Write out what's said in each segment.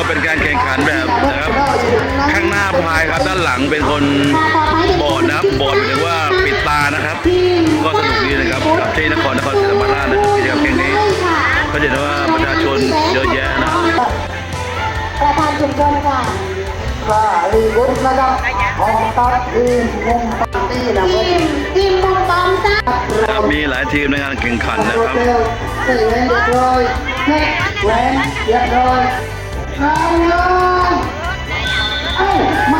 ็เป็นการแข่งขันแบบนะครับข้างหน้าพายครับด้านหลังเป็นคนบอดนะครับบอดหมายถึงว่าปิดตานะครับ ก็สนุกดีนะครับกับที่นครนครศรีธรรมราชนะครับกิจกรรมแห่งนี้ ก็จะเห็นว่าประชาชนเยอะแยะนะประธานชุมชนค่ะก็รีบุตนะครับของตัดทีมวงปาร์ตี้นะคทีรับมทีมบอมบอมซ่าครับมีหลายทีมในการแข่งขันนะครับเตลสี่เวนเรียบร้อยแท็กแหวนเรียบร้อยนายงานเอ้ย มา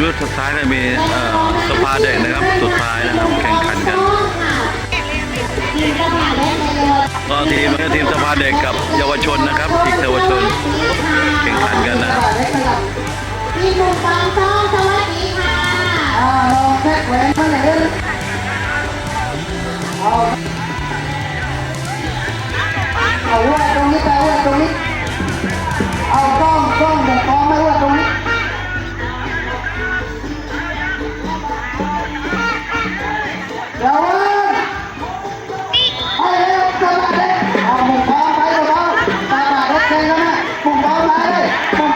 ทีมสุดท้ายก็มีสภาเด็กนะครับสุดท้ายนะครับแข่งขันกันทีมประธานได้เลยก็ทีมทีมสภาเด็กกับเยาวชนนะครับอีกเยาวชนแข่งขันกันนะครับทีมบอมบอมซ่าสวัสดีค่ะเอาไว้ตรงนี้ไปไว้ตรงนี้ ผมพร้อมไปเลยผมพร้อมไป